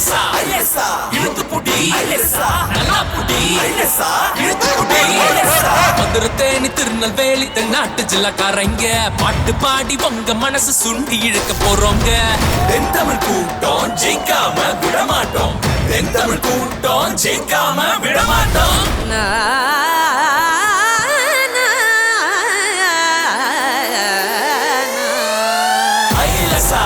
ஐலசா ஐலசா இழுத்து புடி ஐலசா நல்லா புடி இழுத்து புடி ஐலசா மதுரை தேனி திருநெல்வேலி தென்னாட்டு ஜில்லக்காரங்க. பாட்டு பாடி உங்க மனசு சுண்டி இழுக்க போறோங்க. தென் தமிழ் கூட்டம் ஜெயிக்காம விடமாட்டோம். தென் தமிழ் கூட்டம் ஜெயிக்காம விடமாட்டோம். ஐலசா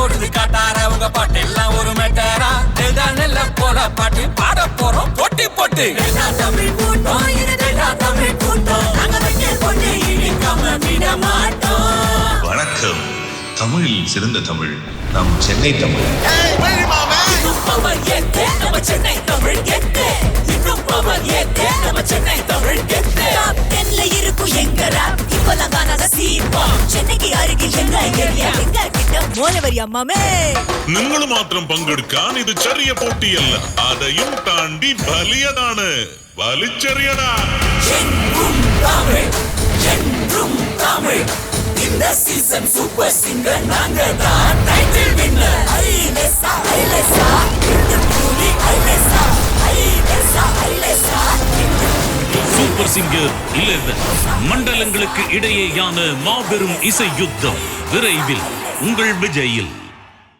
ஓடுது காட்டார உங்க பாட்டு எல்லாம் ஒரு மெட்டாரா நெல்லா நெல்ல போல பாட்டு பாட போறோம் போட்டி போட்டு. தமிழ் கூட்டம் தமிழ் கூட்டம். நாங்க வெட்டி பொண்ணு இழிக்காம விட மாட்டோம். வணக்கம். தமிழில் சிறந்த தமிழ் நம் சென்னை தமிழ். ചെന്നൈക്ക് അരികിൽ മോനവരിയ മാമേ നിങ്ങൾ മാത്രം പങ്കെടുക്കാൻ ഇത് ചെറിയ പോട്ടിയല്ല. അതെയും താണ്ടി വലിയതാണ്. വലിച്ചെറിയടാ. இந்த சீசன் சூப்பர் சிங்கர் நாங்க தான் டைட்டில் சிங்கர் மண்டலங்களுக்கு இடையேயான மாபெரும் இசை யுத்தம். விரைவில் உங்கள் விஜயில்.